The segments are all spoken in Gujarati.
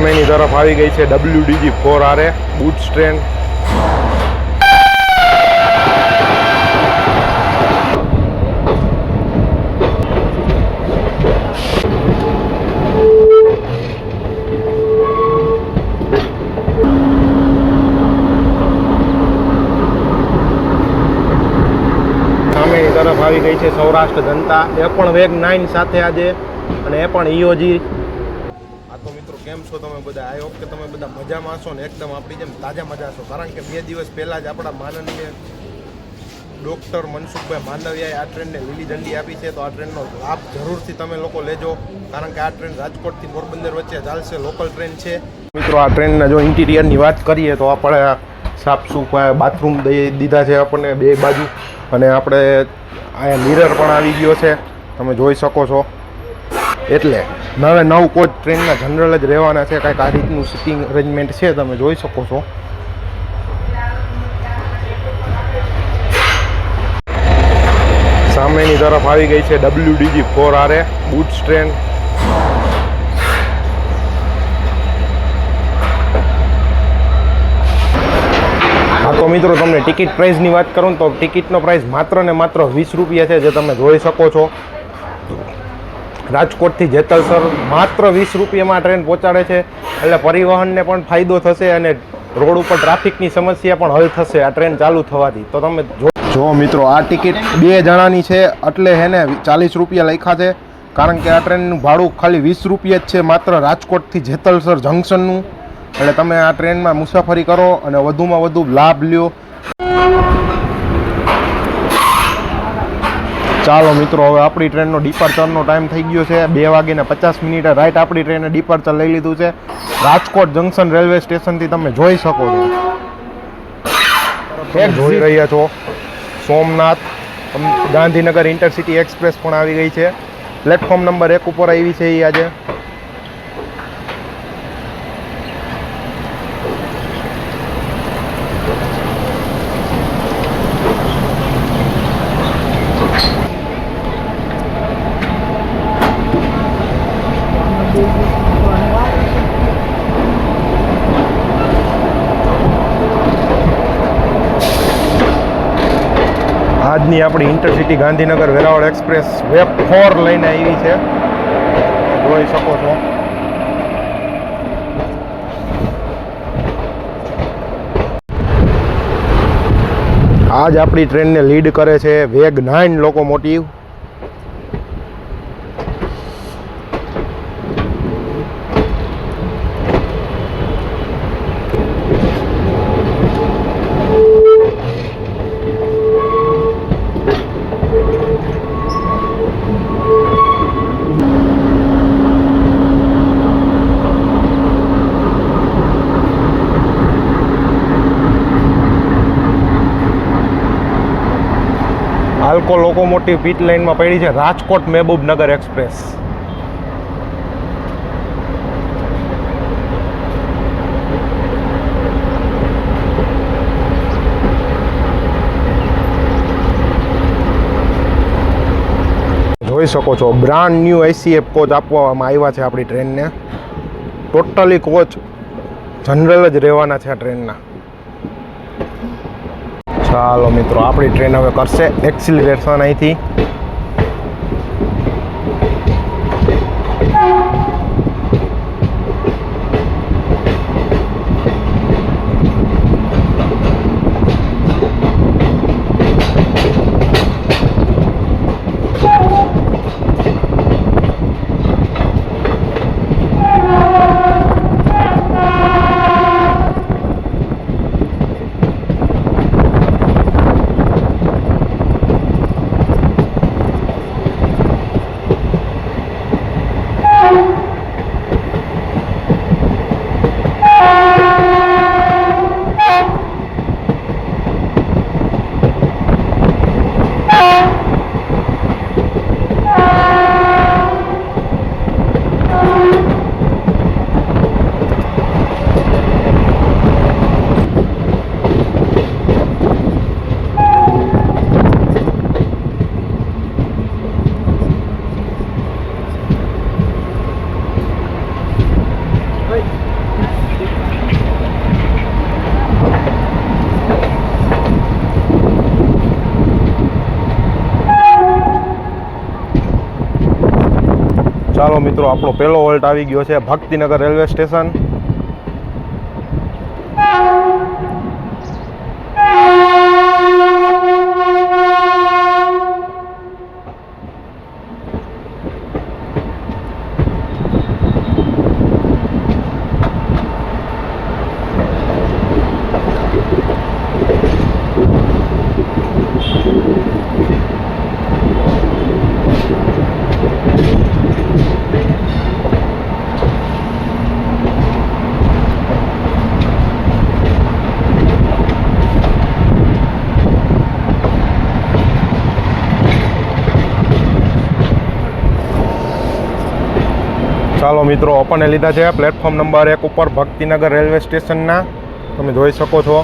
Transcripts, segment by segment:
સામેની તરફ આવી ગઈ છે ડબલ્યુડીજી ફોર આરે બુટ્સ ટ્રેન સામેની તરફ આવી ગઈ છે સૌરાષ્ટ્ર જનતા. એ પણ વેગ નાઇન સાથે આજે, અને એ પણ તો મિત્રો કેમ છો તમે બધા? આઈ હોપ કે તમે બધા મજામાં છો ને એકદમ આપણી જેમ તાજા મજા છો કારણ કે બે દિવસ પહેલાં જ આપણા માનનીય ડૉક્ટર મનસુખભાઈ માંડવિયાએ આ ટ્રેનને લીલી ઝંડી આપી છે. તો આ ટ્રેનનો લાભ જરૂરથી તમે લોકો લેજો. કારણ કે આ ટ્રેન રાજકોટથી પોરબંદર વચ્ચે ચાલશે. લોકલ ટ્રેન છે. મિત્રો, આ ટ્રેનના જો ઇન્ટિરિયરની વાત કરીએ તો આપણે સાફ સૂફ બાથરૂમ દઈ દીધા છે આપણને બે બાજુ. અને આપણે અહીંયા મિરર પણ આવી ગયો છે. તમે જોઈ શકો છો. એટલે નવે નવ કોચ ટ્રેનના જનરલ જ રહેવાના છે. કાંઈક આ રીતનું સિટિંગ અરેન્જમેન્ટ છે, તમે જોઈ શકો છો. સામેની તરફ આવી ગઈ છે ડબલ્યુડીજી ફોર આરે બુટ્સ ટ્રેન તો મિત્રો, તમને ટિકિટ પ્રાઇસની વાત કરું તો ટિકિટનો પ્રાઇસ માત્ર ને માત્ર વીસ રૂપિયા છે, જે તમે જોઈ શકો છો. રાજકોટથી જેતલસર માત્ર વીસ રૂપિયામાં ટ્રેન પહોંચાડે છે. એટલે પરિવહનને પણ ફાયદો થશે અને રોડ ઉપર ટ્રાફિકની સમસ્યા પણ હલ થશે આ ટ્રેન ચાલુ થવાથી. તો તમે જો મિત્રો, આ ટિકિટ બે જણાની છે, એટલે એને ચાલીસ રૂપિયા લખ્યા છે. કારણ કે આ ટ્રેનનું ભાડું ખાલી વીસ રૂપિયા જ છે, માત્ર રાજકોટથી જેતલસર જંકશનનું. એટલે તમે આ ટ્રેનમાં મુસાફરી કરો અને વધુમાં વધુ લાભ લ્યો. ચાલો મિત્રો હવે આપણી ટ્રેનનો ડિપાર્ચરનો ટાઈમ થઈ ગયો છે. બે વાગીને પચાસ મિનિટે રાઈટ આપણી ટ્રેને ડિપાર્ચર લઈ લીધું છે. રાજકોટ જંકશન રેલવે સ્ટેશનથી તમે જોઈ શકો છો. જોઈ રહ્યા છો. સોમનાથ ગાંધીનગર ઇન્ટરસિટી એક્સપ્રેસ પણ આવી ગઈ છે. પ્લેટફોર્મ નંબર એક ઉપર આવી છે એ આજે. આજની આપણી ઇન્ટરસિટી ગાંધીનગર વેરાવળ એક્સપ્રેસ વેબ ફોર લઈને આવી છે. જોઈ શકો છો. આજ આપણી ટ્રેનને લીડ કરે છે વેગ નાઇન લોકોમોટિવ હાલકો લોકોમોટિવ પીટ લાઇનમાં પડી છે, રાજકોટ મહેબૂબનગર એક્સપ્રેસ જોઈ શકો છો બ્રાન્ડ ન્યૂ આઈસીએફ કોચ આપવામાં આવ્યા છે આપણી ટ્રેનને. ટોટલી કોચ જનરલ જ રહેવાના છે આ ટ્રેનના. ચાલો મિત્રો આપણી ટ્રેન હવે કરશે. એક્સિલરેશન અહીંથી. મિત્રો આપણો પહેલો હોલ્ટ આવી ગયો છે ભક્તિનગર રેલવે સ્ટેશન. ચાલો મિત્રો, આપણને લીધા છે પ્લેટફોર્મ નંબર એક ઉપર ભક્તિનગર રેલવે સ્ટેશનના. તમે જોઈ શકો છો.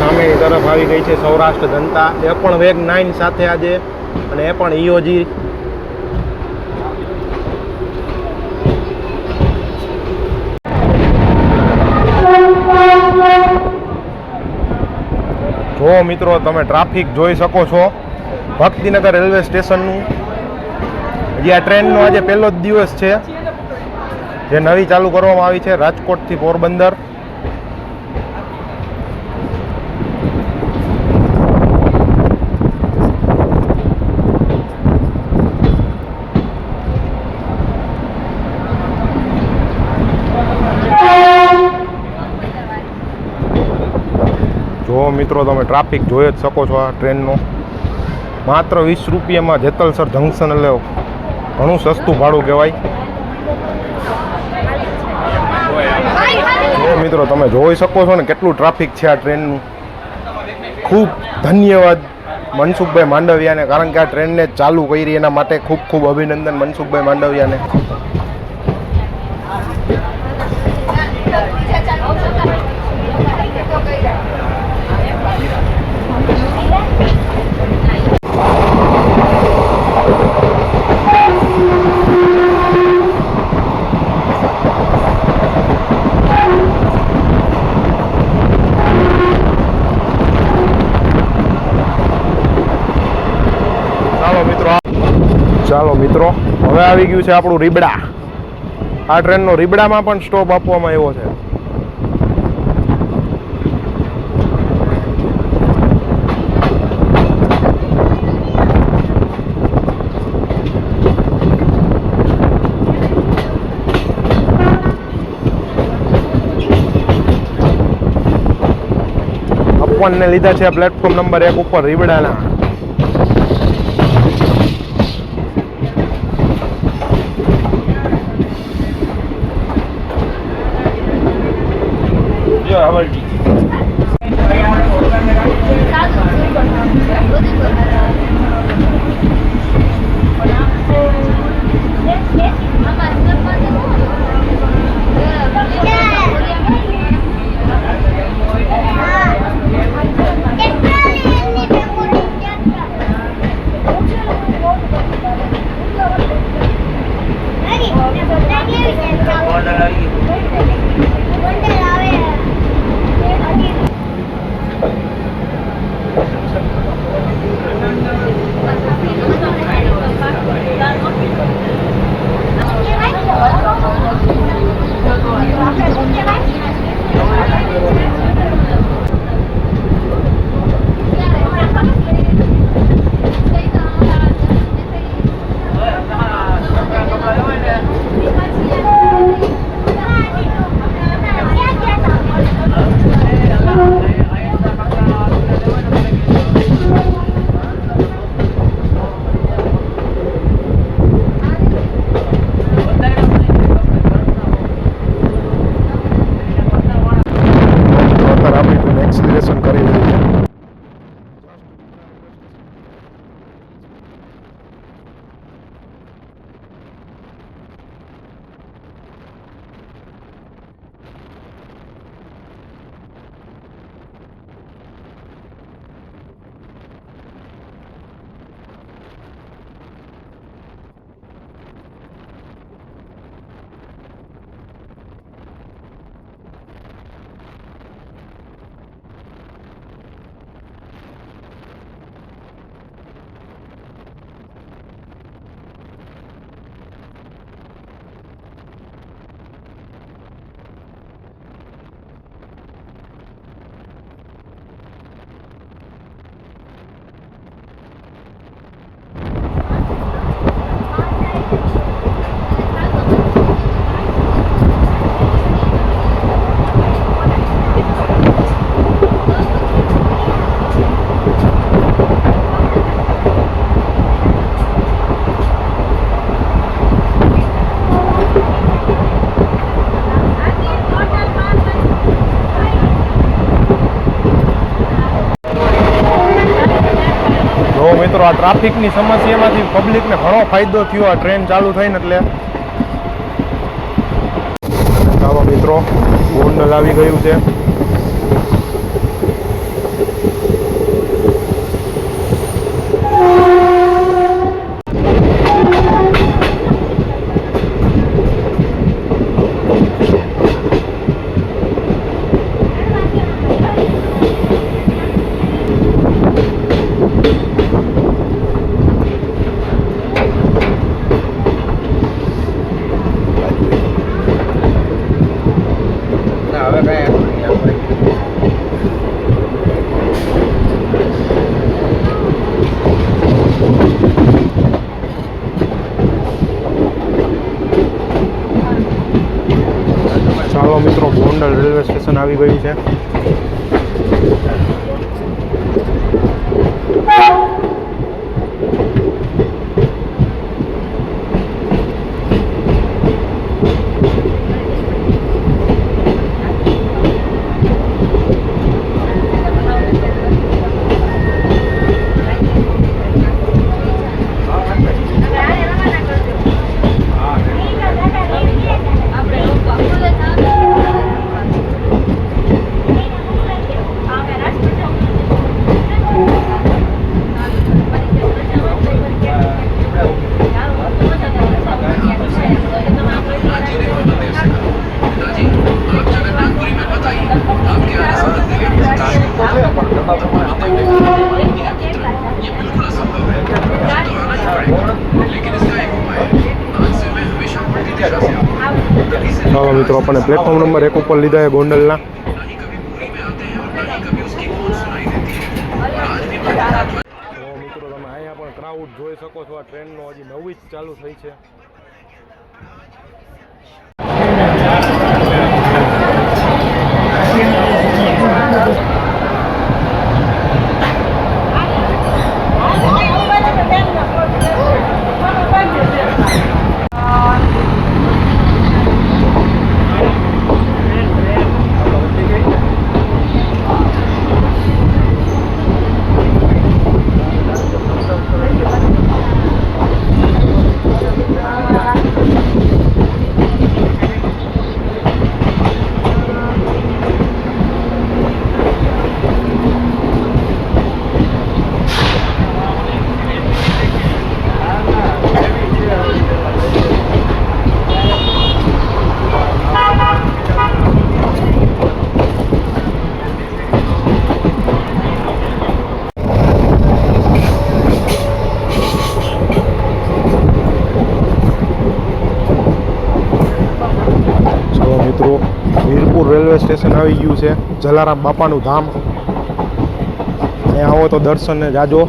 સામેની તરફ આવી ગઈ છે સૌરાષ્ટ્ર જનતા. એ પણ વેગ નાઇન સાથે આજે, અને એ પણ ઈઓજી જો મિત્રો, તમે ટ્રાફિક જોઈ શકો છો. ભક્તિનગર રેલવે સ્ટેશનનું આ ટ્રેનનો આજે પહેલો જ દિવસ છે, જે નવી ચાલુ કરવામાં આવી છે રાજકોટથી પોરબંદર. જો મિત્રો, તમે ટ્રાફિક જોઈ જ શકો છો આ ટ્રેનનો માત્ર વીસ રૂપિયામાં જેતલસર જંકશન એટલે ઘણું સસ્તું ભાડું કહેવાય. મિત્રો, તમે જોઈ શકો છો ને કેટલું ટ્રાફિક છે આ ટ્રેનનું ખૂબ ધન્યવાદ મનસુખભાઈ માંડવિયાને, કારણ કે આ ટ્રેનને ચાલુ કરી એના માટે ખૂબ ખૂબ અભિનંદન મનસુખભાઈ માંડવિયાને ચાલો મિત્રો ચાલો મિત્રો. હવે આવી ગયું છે આપણું રીબડા. આ ટ્રેનનો રીબડામાં પણ સ્ટોપ આપવામાં આવ્યો છે. અપવાનને લીધા છે પ્લેટફોર્મ નંબર એક ઉપર રીબડાના. મિત્રો આ ટ્રાફિકની સમસ્યામાંથી પબ્લિકને ઘણો ફાયદો થયો. આ ટ્રેન ચાલુ થઈને એટલે. ચાલો મિત્રો ગોંડલ આવી ગયું છે ના હવે કઈ આપણે ચાલો મિત્રો ગોંડલ રેલવે સ્ટેશન આવી ગયું છે. ચાલો મિત્રો, આપણને પ્લેટફોર્મ નંબર એક ઉપર લીધા છે ગોંડલના. મિત્રો, તમે અહીંયા પણ ક્રાઉડ જોઈ શકો છો. આ ટ્રેનનો હજી નવી જ ચાલુ થઈ છે. ચાલો સ્ટેશન આવી ગયું છે જલારામ બાપાનું ધામ. ત્યાં આવો તો દર્શનને જાજો.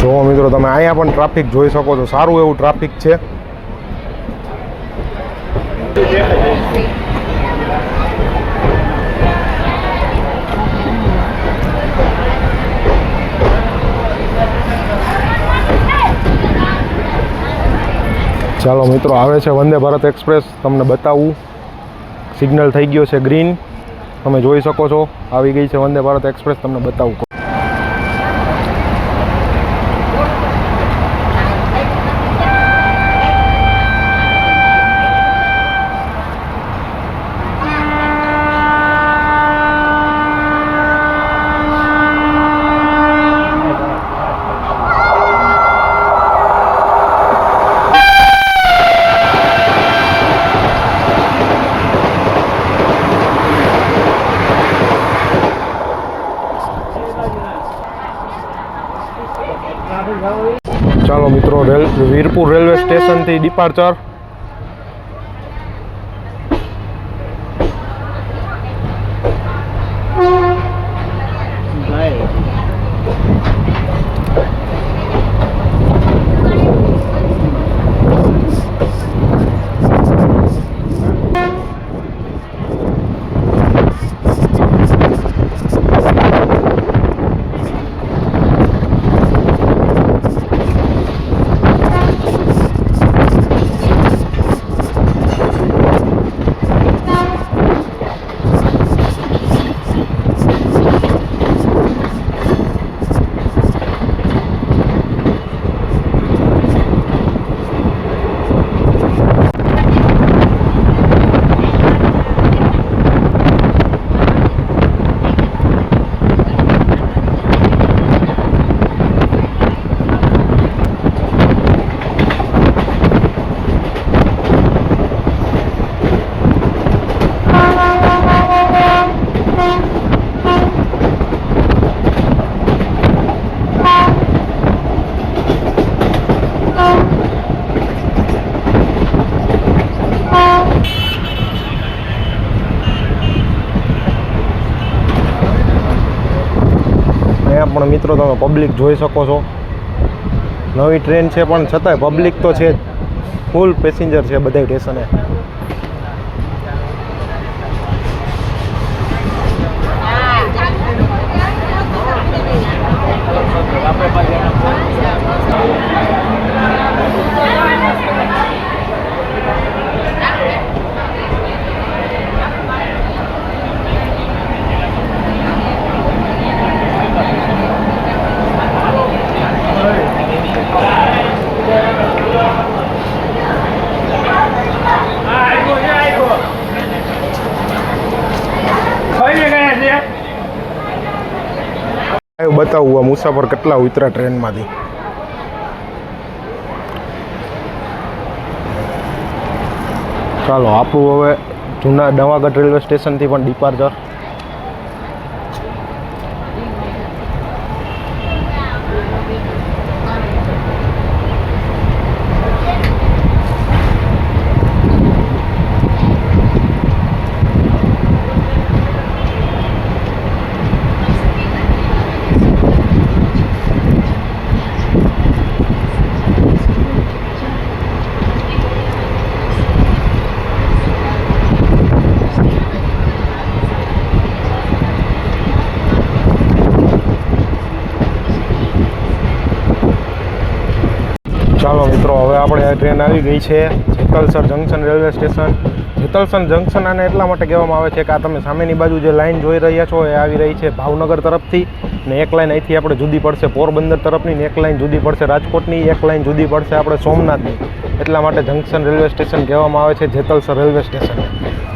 જો મિત્રો, તમે અહીંયા પણ ટ્રાફિક જોઈ શકો છો. સારું એવું ટ્રાફિક છે. ચાલો મિત્રો, આવે છે વંદે ભારત એક્સપ્રેસ. તમને બતાવું. સિગ્નલ થઈ ગયો છે ગ્રીન. તમે જોઈ શકો છો. આવી ગઈ છે વંદે ભારત એક્સપ્રેસ. તમને બતાવું. વીરપુર રેલવે સ્ટેશનથી ડિપાર્ચર અહીંયા પણ મિત્રો તમે પબ્લિક જોઈ શકો છો. નવી ટ્રેન છે પણ છતાંય પબ્લિક તો છે જ. ફૂલ પેસેન્જર છે બધા સ્ટેશને બતાવું આ મુસાફર કેટલા ઉતરા ટ્રેનમાંથી? ચાલો આપણું હવે જૂના નવાગઢ રેલવે સ્ટેશનથી પણ ડિપાર્ચર ચાલો મિત્રો હવે આપણે આ ટ્રેન આવી ગઈ છે Jetalsar junction railway station. Jetalsar junction આને એટલા માટે કહેવામાં આવે છે કે આ તમે સામેની બાજુ જે લાઇન જોઈ રહ્યા છો એ આવી રહી છે ભાવનગર તરફથી. ને એક લાઈન અહીંથી આપણે જુદી પડશે પોરબંદર તરફની ને એક લાઇન જુદી પડશે રાજકોટની, એક લાઈન જુદી પડશે આપણે સોમનાથની. એટલા માટે જંકશન રેલવે સ્ટેશન કહેવામાં આવે છે જેતલસર રેલવે સ્ટેશન.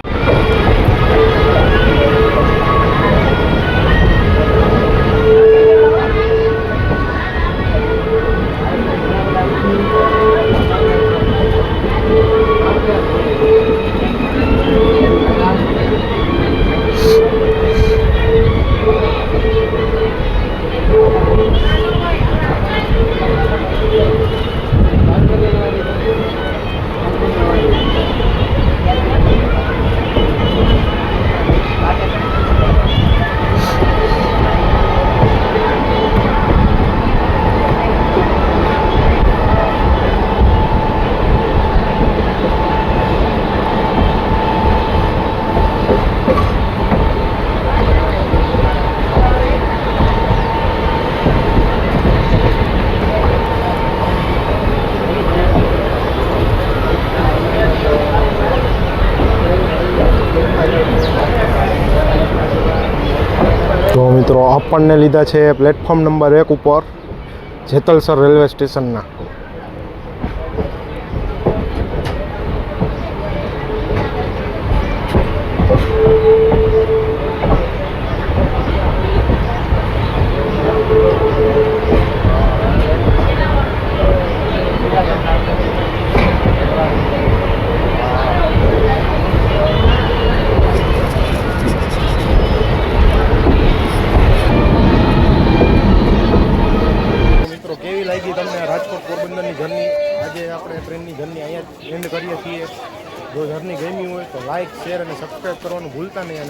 આપણને લીધા છે પ્લેટફોર્મ નંબર એક ઉપર જેતલસર રેલવે સ્ટેશનના જો જર્ની ગમી હોય તો લાઇક શેર અને સબસ્ક્રાઈબ કરવાનું ભૂલતા નહીં અને